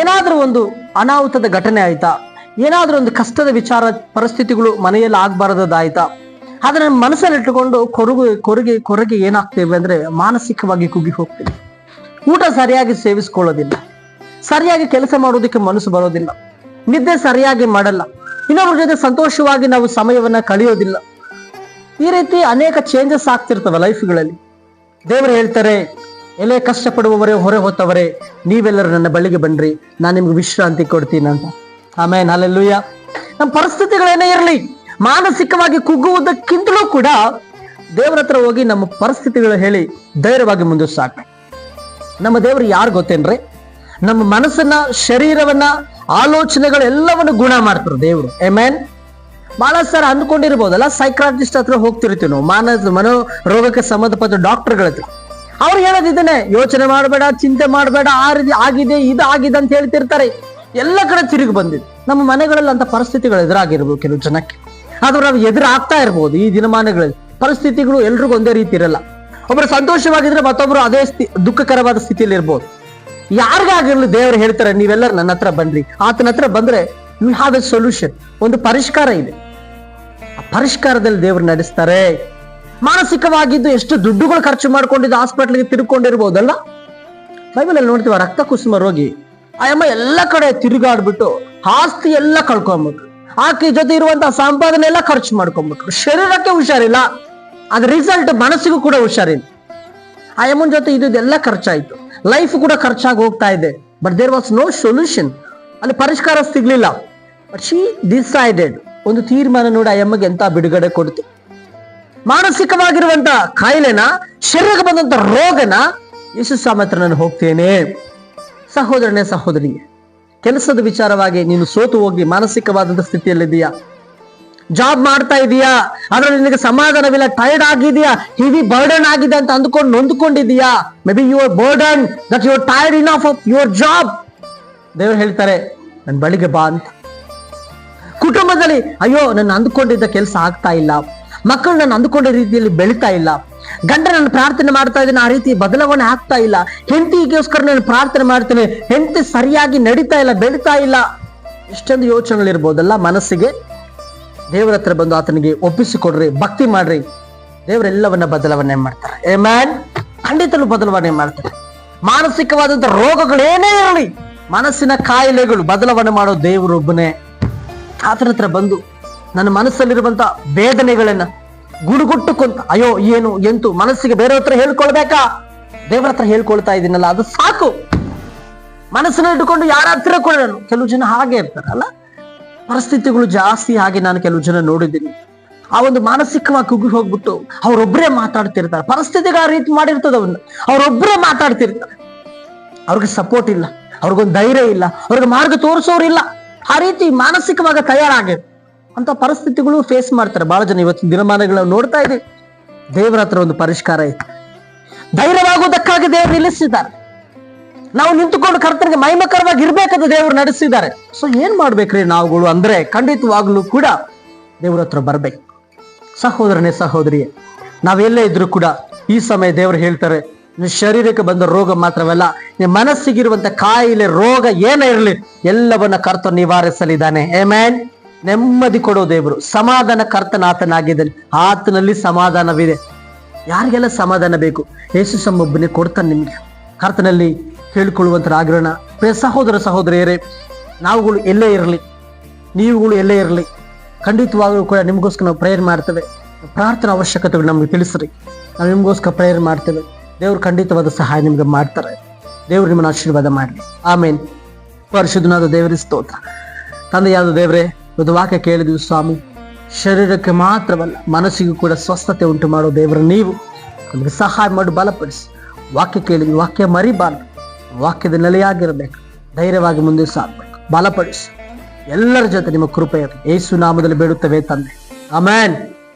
ಏನಾದ್ರೂ ಒಂದು ಅನಾಹುತದ ಘಟನೆ ಆಯ್ತಾ? ಏನಾದರೂ ಒಂದು ಕಷ್ಟದ ವಿಚಾರ ಪರಿಸ್ಥಿತಿಗಳು ಮನೆಯಲ್ಲಿ ಆಗಬಾರದಾಯ್ತಾ ಆದರೆ ಮನಸ್ಸಲ್ಲಿ ಇಟ್ಟುಕೊಂಡು ಕೊರಗು, ಕೊರಗೆ ಕೊರಗೆ ಏನಾಗ್ತೇವೆ ಅಂದ್ರೆ ಮಾನಸಿಕವಾಗಿ ಕುಗ್ಗಿ ಹೋಗ್ತೇವೆ. ಊಟ ಸರಿಯಾಗಿ ಸೇವಿಸ್ಕೊಳ್ಳೋದಿಲ್ಲ. ಸರಿಯಾಗಿ ಕೆಲಸ ಮಾಡೋದಕ್ಕೆ ಮನಸ್ಸು ಬರೋದಿಲ್ಲ. ನಿದ್ದೆ ಸರಿಯಾಗಿ ಮಾಡಲ್ಲ. ಇನ್ನೊಬ್ಬರ ಜೊತೆ ಸಂತೋಷವಾಗಿ ನಾವು ಸಮಯವನ್ನ ಕಳೆಯೋದಿಲ್ಲ. ಈ ರೀತಿ ಅನೇಕ ಚೇಂಜಸ್ ಆಗ್ತಿರ್ತವೆ ಲೈಫ್ಗಳಲ್ಲಿ ದೇವರು ಹೇಳ್ತಾರೆ ಎಲ್ಲೇ ಕಷ್ಟಪಡುವವರೇ, ಹೊರೆ ಹೊತ್ತವರೇ ನೀವೆಲ್ಲರೂ ನನ್ನ ಬಳಿಗೆ ಬನ್ರಿ ನಾನು ನಿಮ್ಗೆ ವಿಶ್ರಾಂತಿ ಕೊಡ್ತೀನಿ ಅಂತ. ಆಮೇಲೆ ಅಲ್ಲೆಲ್ಲೂಯ್ಯ ನಮ್ಮ ಪರಿಸ್ಥಿತಿಗಳೇನೇ ಇರಲಿ, ಮಾನಸಿಕವಾಗಿ ಕುಗ್ಗುವುದಕ್ಕಿಂತಲೂ ಕೂಡ ದೇವರ ಹತ್ರ ಹೋಗಿ ನಮ್ಮ ಪರಿಸ್ಥಿತಿಗಳು ಹೇಳಿ ಧೈರ್ಯವಾಗಿ ಮುಂದೆ ಸಾಕು. ನಮ್ಮ ದೇವರು ಯಾರು ಗೊತ್ತೇನ್ರಿ? ನಮ್ಮ ಮನಸ್ಸನ್ನ, ಶರೀರವನ್ನ, ಆಲೋಚನೆಗಳೆಲ್ಲವನ್ನು ಗುಣ ಮಾಡ್ತಾರೆ ದೇವರು. ಎಮೇನ್ ಬಹಳ ಸರ್ ಅಂದ್ಕೊಂಡಿರ್ಬೋದಲ್ಲ ಸೈಕ್ರಾಟಿಸ್ಟ್ ಹತ್ರ ಹೋಗ್ತಿರ್ತೀವಿ ನಾವು. ಮಾನಸ ಮನೋ ರೋಗಕ್ಕೆ ಸಂಬಂಧಪಟ್ಟ ಡಾಕ್ಟರ್ಗಳ ಹತ್ರ. ಅವ್ರು ಹೇಳೋದಿದ್ದೇನೆ, ಯೋಚನೆ ಮಾಡಬೇಡ, ಚಿಂತೆ ಮಾಡಬೇಡ, ಆ ರೀತಿ ಆಗಿದೆ, ಇದು ಆಗಿದೆ ಅಂತ ಹೇಳ್ತಿರ್ತಾರೆ. ಎಲ್ಲ ಕಡೆ ತಿರುಗಿ ಬಂದಿದೆ. ನಮ್ಮ ಮನೆಗಳಲ್ಲಿ ಅಂತ ಪರಿಸ್ಥಿತಿಗಳು ಎದುರಾಗಿರ್ಬೋದು ಕೆಲವು ಜನಕ್ಕೆ. ಆದ್ರೆ ನಾವು ಎದುರಾಗ್ತಾ ಇರ್ಬೋದು ಈ ದಿನಮಾನಗಳಲ್ಲಿ. ಪರಿಸ್ಥಿತಿಗಳು ಎಲ್ರಿಗೂ ಒಂದೇ ರೀತಿ ಇರಲ್ಲ. ಒಬ್ಬರು ಸಂತೋಷವಾಗಿದ್ರೆ ಮತ್ತೊಬ್ರು ಅದೇ ಸ್ಥಿ- ದುಃಖಕರವಾದ ಸ್ಥಿತಿಯಲ್ಲಿ ಇರ್ಬೋದು. ಯಾರಿಗಾಗಿರ್ಲಿ ದೇವರು ಹೇಳ್ತಾರೆ, ನೀವೆಲ್ಲರೂ ನನ್ನ ಹತ್ರ ಬನ್ರಿ. ಆತನ ಹತ್ರ ಬಂದ್ರೆ ಯು ಹ್ಯಾವ್ ಎ ಸೊಲ್ಯೂಷನ್ ಒಂದು ಪರಿಷ್ಕಾರ ಇದೆ. ಆ ಪರಿಷ್ಕಾರದಲ್ಲಿ ದೇವರು ನಡೆಸ್ತಾರೆ. ಮಾನಸಿಕವಾಗಿದ್ದು ಎಷ್ಟು ದುಡ್ಡುಗಳು ಖರ್ಚು ಮಾಡ್ಕೊಂಡಿದ್ದು ಹಾಸ್ಪಿಟ್ಲಿಗೆ ತಿರುಕೊಂಡಿರ್ಬೋದಲ್ಲ? ಬೈಬಲ್ ಅಲ್ಲಿ ನೋಡ್ತೀವ, ರಕ್ತ ಕುಸುಮ ರೋಗಿ. ಆ ಅಮ್ಮ ಎಲ್ಲ ಕಡೆ ತಿರುಗಾಡ್ಬಿಟ್ಟು ಆಸ್ತಿ ಎಲ್ಲ ಕಳ್ಕೊಂಬಿಟ್ರು. ಆಕೆ ಜೊತೆ ಇರುವಂತಹ ಸಂಪಾದನೆ ಎಲ್ಲ ಖರ್ಚು ಮಾಡ್ಕೊಂಬಿಟ್ರು. ಶರೀರಕ್ಕೆ ಹುಷಾರಿಲ್ಲ. ಅದ್ರ ರಿಸಲ್ಟ್ ಮನಸ್ಸಿಗೂ ಕೂಡ ಹುಷಾರಿಲ್ಲ. ಆಯಮ್ಮನ ಜೊತೆ ಇದೆಲ್ಲ ಖರ್ಚಾಯ್ತು. ಲೈಫ್ ಕೂಡ ಖರ್ಚಾಗಿ ಹೋಗ್ತಾ ಇದೆ. But there was no solution ಅಲ್ಲಿ ಪರಿಷ್ಕಾರ ಸಿಗ್ಲಿಲ್ಲ. ಬಟ್ ಶಿ ಡಿಸೈಡೆಡ್ ಒಂದು ತೀರ್ಮಾನ ನೋಡಿ ಆ ಎಂತ ಬಿಡುಗಡೆ ಕೊಡ್ತು? ಮಾನಸಿಕವಾಗಿರುವಂತ ಕಾಯಿಲೆನ, ಶರೀರಕ್ಕೆ ಬಂದಂತ ರೋಗನ ಯೇಸು ಸಾಮತ್ರ ನಾನು ಹೋಗ್ತೇನೆ. ಸಹೋದರನೇ, ಸಹೋದರಿ, ಕೆಲಸದ ವಿಚಾರವಾಗಿ ನೀನು ಸೋತು ಹೋಗಿ ಮಾನಸಿಕವಾದಂತ ಸ್ಥಿತಿಯಲ್ಲಿದ್ದೀಯಾ. ಜಾಬ್ ಮಾಡ್ತಾ ಇದೀಯಾ? ಅದ್ರಲ್ಲಿ ನಿನಗೆ ಸಮಾಧಾನವಿಲ್ಲ ಟೈರ್ಡ್ ಆಗಿದೆಯಾ ಹಿವಿ ಬರ್ಡನ್ ಆಗಿದೆ ಅಂತ ಅಂದ್ಕೊಂಡು ನೊಂದ್ಕೊಂಡಿದೀಯಾ may be your burden that you're tired in of your job ದೇವರು ಹೇಳ್ತಾರೆ ನನ್ನ ಬಳಿಗೆ ಬಾ ಅಂತ. ಕುಟುಂಬದಲ್ಲಿ, ಅಯ್ಯೋ ನನ್ನ ಅಂದ್ಕೊಂಡಿದ್ದ ಕೆಲಸ ಆಗ್ತಾ ಇಲ್ಲ. ಮಕ್ಕಳು ನಾನು ಅಂದುಕೊಂಡ ರೀತಿಯಲ್ಲಿ ಬೆಳಿತಾ ಇಲ್ಲ. ಗಂಡ ನಾನು ಪ್ರಾರ್ಥನೆ ಮಾಡ್ತಾ ಇದ್ದೇನೆ, ಆ ರೀತಿ ಬದಲಾವಣೆ ಆಗ್ತಾ ಇಲ್ಲ. ಹೆಂಡತಿಗೋಸ್ಕರ ನಾನು ಪ್ರಾರ್ಥನೆ ಮಾಡ್ತೇನೆ, ಹೆಂಡತಿ ಸರಿಯಾಗಿ ನಡೀತಾ ಇಲ್ಲ, ಬೆಳಿತಾ ಇಲ್ಲ. ಎಷ್ಟೊಂದು ಯೋಚನೆಗಳಿರ್ಬೋದಲ್ಲ ಮನಸ್ಸಿಗೆ? ದೇವರ ಹತ್ರ ಬಂದು ಆತನಿಗೆ ಒಪ್ಪಿಸಿಕೊಡ್ರಿ, ಭಕ್ತಿ ಮಾಡ್ರಿ. ದೇವರೆಲ್ಲವನ್ನ ಬದಲಾವಣೆ ಮಾಡ್ತಾರೆ. ಏ ಮ್ಯಾನ್ ಖಂಡಿತಲು ಬದಲಾವಣೆ ಮಾಡ್ತಾರೆ. ಮಾನಸಿಕವಾದಂತ ರೋಗಗಳೇನೇ ಇರಲಿ, ಮನಸ್ಸಿನ ಕಾಯಿಲೆಗಳು ಬದಲಾವಣೆ ಮಾಡೋ ದೇವರೊಬ್ಬನೇ. ಆತನ ಹತ್ರ ಬಂದು ನನ್ನ ಮನಸ್ಸಲ್ಲಿರುವಂತ ವೇದನೆಗಳನ್ನ ಗುಡುಗುಟ್ಟು ಕೊಂತ ಅಯ್ಯೋ, ಏನು, ಎಂತು, ಮನಸ್ಸಿಗೆ ಬೇರೆ ಹತ್ರ ಹೇಳ್ಕೊಳ್ಬೇಕಾ? ದೇವರ ಹತ್ರ ಹೇಳ್ಕೊಳ್ತಾ ಇದ್ದೀನಲ್ಲ, ಅದು ಸಾಕು. ಮನಸ್ಸನ್ನ ಇಟ್ಟುಕೊಂಡು ಯಾರ ಹತ್ರ ಕೂಡ ಕೆಲವು ಜನ ಹಾಗೆ ಇರ್ತಾರಲ್ಲ? ಪರಿಸ್ಥಿತಿಗಳು ಜಾಸ್ತಿ ಹಾಗೆ ನಾನು ಕೆಲವು ಜನ ನೋಡಿದ್ದೀನಿ. ಆ ಒಂದು ಮಾನಸಿಕವಾಗಿ ಕುಗ್ಗಿ ಹೋಗ್ಬಿಟ್ಟು ಅವರೊಬ್ಬರೇ ಮಾತಾಡ್ತಿರ್ತಾರೆ. ಪರಿಸ್ಥಿತಿಗೆ ಆ ರೀತಿ ಮಾಡಿರ್ತದ ಅವನ್ನ ಅವರೊಬ್ಬರೇ ಮಾತಾಡ್ತಿರ್ತಾರೆ. ಅವ್ರಿಗೆ ಸಪೋರ್ಟ್ ಇಲ್ಲ. ಅವ್ರಿಗೊಂದು ಧೈರ್ಯ ಇಲ್ಲ. ಅವ್ರಿಗೆ ಮಾರ್ಗ ತೋರಿಸೋರಿಲ್ಲ. ಆ ರೀತಿ ಮಾನಸಿಕವಾಗಿ ತಯಾರಾಗಿದೆ ಅಂತ ಪರಿಸ್ಥಿತಿಗಳು ಫೇಸ್ ಮಾಡ್ತಾರೆ. ಬಹಳ ಜನ ಇವತ್ತಿನ ದಿನಮಾನಗಳನ್ನ ನೋಡ್ತಾ ಇದೆ ದೇವರ ಹತ್ರ ಒಂದು ಪರಿಷ್ಕಾರ ಐತೆ. ಧೈರ್ಯವಾಗುವುದಕ್ಕಾಗಿ ದೇವರು ನಿಲ್ಲಿಸಿದ್ದಾರೆ. ನಾವು ನಿಂತುಕೊಂಡು ಕರ್ತನಿಗೆ ಮಹಿಮಕರವಾಗಿ ಇರ್ಬೇಕಂತ ದೇವರು ನಡೆಸಿದ್ದಾರೆ. ಸೊ ಏನ್ ಮಾಡ್ಬೇಕ್ರಿ ನಾವುಗಳು? ಅಂದ್ರೆ ಖಂಡಿತವಾಗ್ಲೂ ಕೂಡ ದೇವ್ರ ಹತ್ರ ಬರ್ಬೇಕು. ಸಹೋದರನೇ, ಸಹೋದರಿಯೇ ನಾವೆಲ್ಲೇ ಇದ್ರು ಕೂಡ ಈ ಸಮಯ ದೇವರು ಹೇಳ್ತಾರೆ ನಿಮ್ಮ ಶರೀರಕ್ಕೆ ಬಂದ ರೋಗ ಮಾತ್ರವಲ್ಲ ನಿಮ್ಮ ಮನಸ್ಸಿಗಿರುವಂತ ಕಾಯಿಲೆ, ರೋಗ ಏನೇ ಇರಲಿ, ಎಲ್ಲವನ್ನ ಕರ್ತ ನಿವಾರಿಸಲಿದ್ದಾನೆ. ಏಮೇನ್ ನೆಮ್ಮದಿ ಕೊಡೋ ದೇವರು. ಸಮಾಧಾನ ಕರ್ತನಾತನಾಗಿದ್ದಾನೆ ಆತನಲ್ಲಿ ಸಮಾಧಾನವಿದೆ. ಯಾರಿಗೆಲ್ಲ ಸಮಾಧಾನ ಬೇಕು? ಯೇಸು ಸಮೊಬ್ಬನೇ ಕೊಡ್ತಾನೆ ನಿಮಗೆ. ಕರ್ತನಲ್ಲಿ ಕೇಳಿಕೊಳ್ಳುವಂತರಾಗಿರೋಣ. ಪ್ರಿಯ ಸಹೋದರ ಸಹೋದರಿಯರೇ, ನಾವುಗಳು ಎಲ್ಲೇ ಇರಲಿ. ನೀವುಗಳು ಎಲ್ಲೇ ಇರಲಿ. ಖಂಡಿತವಾಗಲೂ ಕೂಡ ನಿಮಗೋಸ್ಕರ ನಾವು ಪ್ರೇಯರ್ ಮಾಡ್ತೇವೆ. ಪ್ರಾರ್ಥನಾ ಅವಶ್ಯಕತೆಗಳು ನಮಗೆ ತಿಳಿಸ್ರಿ. ನಾವು ನಿಮಗೋಸ್ಕರ ಪ್ರೇಯರ್ ಮಾಡ್ತೇವೆ. ದೇವರು ಖಂಡಿತವಾದ ಸಹಾಯ ನಿಮಗೆ ಮಾಡ್ತಾರೆ. ದೇವರು ನಿಮ್ಮನ್ನು ಆಶೀರ್ವಾದ ಮಾಡಲಿ. ಆಮೇನ್. ಪರಿಶುದ್ಧನಾದ ದೇವರ, ಸ್ತೋತ್ರ. ತಂದೆಯಾದ ದೇವರೇ ಒಂದು ವಾಕ್ಯ ಕೇಳಿದ್ವಿ ಸ್ವಾಮಿ, ಶರೀರಕ್ಕೆ ಮಾತ್ರವಲ್ಲ, ಮನಸ್ಸಿಗೂ ಕೂಡ ಸ್ವಸ್ಥತೆ ಉಂಟು ಮಾಡೋ ದೇವರ ನೀವು ನಮಗೆ ಸಹಾಯ ಮಾಡಿ, ಬಲಪಡಿಸಿ. ವಾಕ್ಯ ಕೇಳಿದ್ವಿ, ವಾಕ್ಯ ಮರಿಬಾರ್ದು. ವಾಕ್ಯದ ನೆಲೆಯಾಗಿರಬೇಕು. ಧೈರ್ಯವಾಗಿ ಮುಂದೆ ಸಾಗಬೇಕು. ಬಲಪಡಿಸಿ. ಎಲ್ಲರ ಜೊತೆ ನಿಮ್ಮ ಕೃಪೆಯ ಯೇಸು ನಾಮದಲ್ಲಿ ಬೇಡುತ್ತವೆ ತಂದೆ. ಆಮೇನ್.